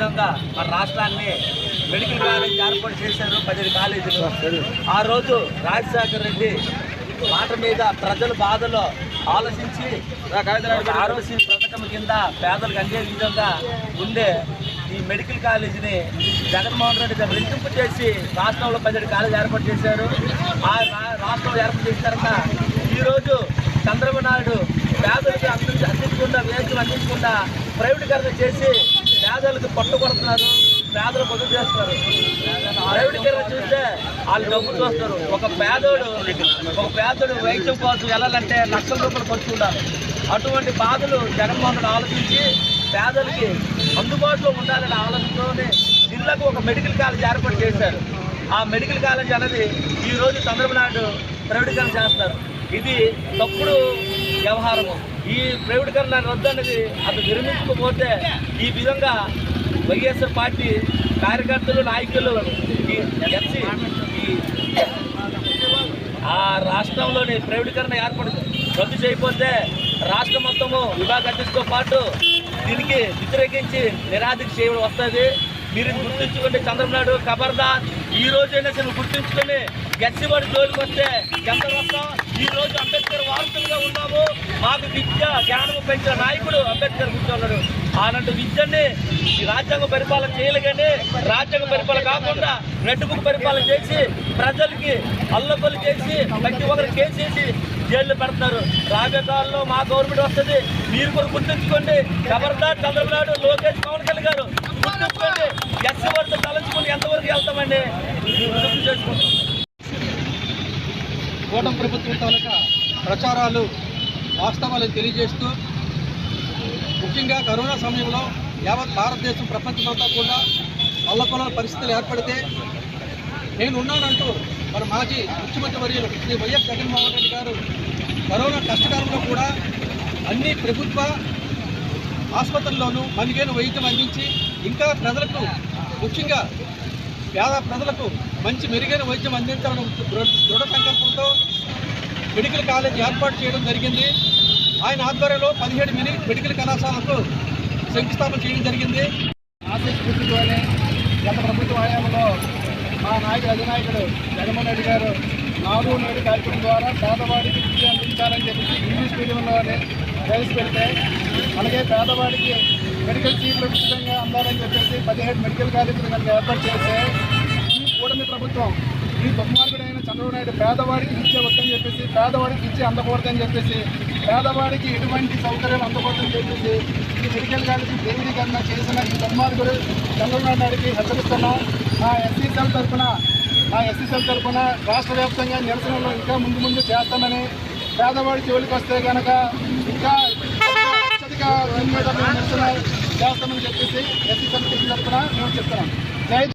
విధంగా మన రాష్ట్రాన్ని మెడికల్ కాలేజ్ ఏర్పాటు చేశారు పదిహేను కాలేజీలు. ఆ రోజు రాజశేఖర రెడ్డి మాట మీద ప్రజల బాధలో ఆలోచించి ఆరోగ్య పథకం కింద పేదలకు అందే విధంగా ఉండే ఈ మెడికల్ కాలేజీని జగన్మోహన్ రెడ్డి గారు రెట్టింపు చేసి రాష్ట్రంలో పదిహేడు కాలేజీ ఏర్పాటు చేశారు. ఆ రాష్ట్రంలో ఏర్పాటు చేసిన తర్వాత ఈరోజు చంద్రబాబు నాయుడు పేదలకు అంది అందించకుండా వేసులు అందించకుండా ప్రైవేటీకరణ చేసి పేదలకు పట్టుకొడుతున్నారు పేదలు పొదుపు చేస్తున్నారు. ప్రైవేటీకరణ చూస్తే వాళ్ళు డబ్బులు చూస్తారు ఒక పేదోడు ఒక పేదోడు వైద్యం కోసం వెళ్ళాలంటే లక్షల రూపాయలు ఖర్చు ఉండాలి. అటువంటి బాధలు జగన్మోహన్ రెడ్డి ఆలోచించి పేదలకి అందుబాటులో ఉండాలనే ఆలోచనతోనే జిల్లాకు ఒక మెడికల్ కాలేజ్ ఏర్పాటు చేశారు. ఆ మెడికల్ కాలేజ్ అనేది ఈ రోజు చంద్రబాబు నాయుడు ప్రైవేటీకరణ చేస్తారు ఇది తప్పుడు వ్యవహారము. ఈ ప్రైవేటీకరణ రద్దు అనేది అది విరమించకపోతే ఈ విధంగా వైఎస్ఆర్ పార్టీ కార్యకర్తలు నాయకులు ఈ ఎఫ్సి ఈ ఆ రాష్ట్రంలోని ప్రైవేటీకరణ ఏర్పడు రద్దు చేయకపోతే రాష్ట్రం మొత్తము విభాగతితో పాటు దీనికి వ్యతిరేకించి నిరాధిక చేయడం వస్తుంది. మీరు గుర్తుంచుకుంటే చంద్రబాబు నాయుడు ఖబర్దార్ ఈ రోజైనా సరే గుర్తించుకొని గచ్చిబడి జోలికి వస్తే ఎంత వస్తాం ఈ రోజు అంబేద్కర్ వారసులుగా ఉన్నాము. మాకు విద్య జ్ఞానము పెంచిన నాయకుడు అంబేద్కర్ కూర్చున్నాడు అలాంటి విద్యని ఈ రాజ్యాంగ పరిపాలన చేయాలి రాజ్యాంగ పరిపాలన కాకుండా రెడ్ బుక్ పరిపాలన చేసి ప్రజలకి అల్లకొల్లు చేసి ప్రతి ఒక్కరు కేసేసి జైలు పెడతారు పెడుతున్నారు. రాబోయే కాలంలో మా గవర్నమెంట్ వస్తుంది. మీరు కూడా గుర్తుంచుకోండి. ఖబర్దార్ చంద్రబాబు నాయుడు లోకేష్ పవన్ కళ్యాణ్ గారు గుర్తుంచుకోండి ఎస్సీ వరకు తలంచుకుని ఎంతవరకు గుర్తు చేసుకుంటాం కూటమి ప్రభుత్వం తాలూకా ప్రచారాలు వాస్తవాలను తెలియజేస్తూ ముఖ్యంగా కరోనా సమయంలో యావత్ భారతదేశం ప్రపంచమంతా కూడా అల్లకొల్ల పరిస్థితులు ఏర్పడితే నేను ఉన్నానంటూ మరి మాజీ ముఖ్యమంత్రి వర్యులు శ్రీ వైఎస్ జగన్మోహన్ రెడ్డి గారు కరోనా కష్టకాలంలో కూడా అన్ని ప్రభుత్వ ఆసుపత్రుల్లోనూ మనిగైన వైద్యం అందించి ఇంకా ప్రజలకు ముఖ్యంగా పేద ప్రజలకు మంచి మెరుగైన వైద్యం అందించాలని దృఢ సంకల్పంతో మెడికల్ కాలేజ్ ఏర్పాటు చేయడం జరిగింది. ఆయన ఆధ్వర్యంలో పదిహేడు మిని మెడికల్ కళాశాలకు శంకుస్థాపన చేయడం జరిగింది. ఆసక్తితోనే గత ప్రభుత్వ హయాంలో మా నాయకుడు అధినాయకుడు జగన్మోహన్ రెడ్డి గారు నాలుగు నేడు కార్యక్రమం ద్వారా పేదవాడికి విద్య అందించాలని చెప్పి ఇంగ్లీష్ మీడియంలోనే ప్రవేశపెడితే అలాగే పేదవాడికి మెడికల్ సీట్లు ఉచితంగా అందాలని చెప్పేసి పదిహేడు మెడికల్ కాలేజీలు కనుక ఏర్పాటు చేస్తే ఈ కూడమి ప్రభుత్వం ఈ దుర్మార్గుడైన చంద్రబాబు నాయుడు పేదవాడికి విద్య వద్దని చెప్పేసి పేదవాడికి విద్య అందకూడదని చెప్పేసి పేదవాడికి ఎటువంటి సౌకర్యాలు అందకూడదని చెప్పేసి ఈ మెడికల్ కాలేజీ దేవుడీకరణ చేసిన ఈ దుర్మార్గుడు చంద్రబాబు నాయుడికి హెచ్చరిస్తున్నాం. ఆ ఎస్సీ సెల్ తరఫున ఆ ఎస్సీ సెల్ తరఫున రాష్ట్ర వ్యాప్తంగా నిరసనలు ఇంకా ముందు ముందు చేస్తామని పేదవాడి జోలికి వస్తే కనుక ఇంకా దీని మీద మేము నిరసన చేస్తామని చెప్పేసి ఎస్సీ సెల్